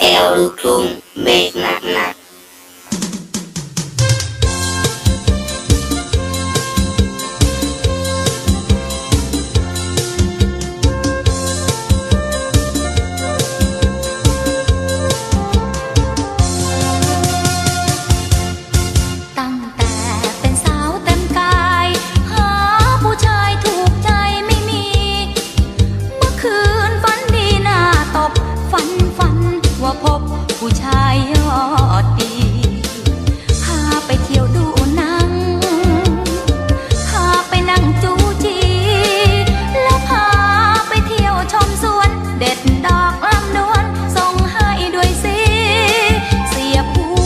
แอลลูกทุ่ ผู้ชายยอดดีพาไปเที่ยวดูหนังพาไปนั่งจูจี แล้วพาไปเที่ยวชมสวน เด็ดดอกลำดวน ส่งให้ด้วยสิ เสียผู้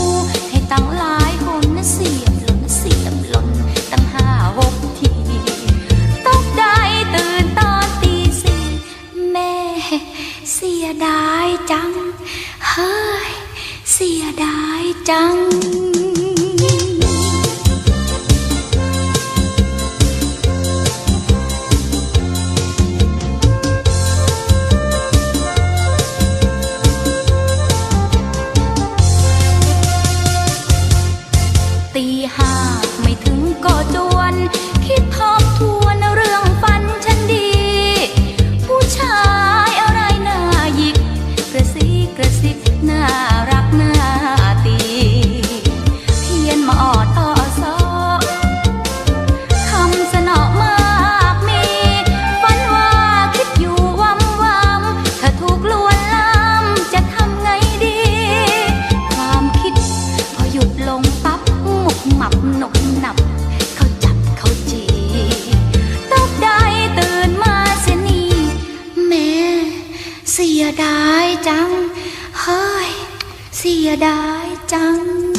ให้ตั้งหลายคนนะเสียบหล่นนะเสียบหล่นตั้งห้าหกที ตกใจตื่นตอนตีสี่แม่เสียดายจัง ดายจัง ตีห้าไม่ถึงก็จวน คิดทบทวนเรื่องฝันฉันดี ผู้ชายอะไรหน้าหยิก กระซิกกระซิบน่ารักน่า จัง เฮ้ย เสียดายจัง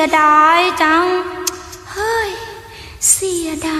ยดายจัง เฮ้ย เสียดาย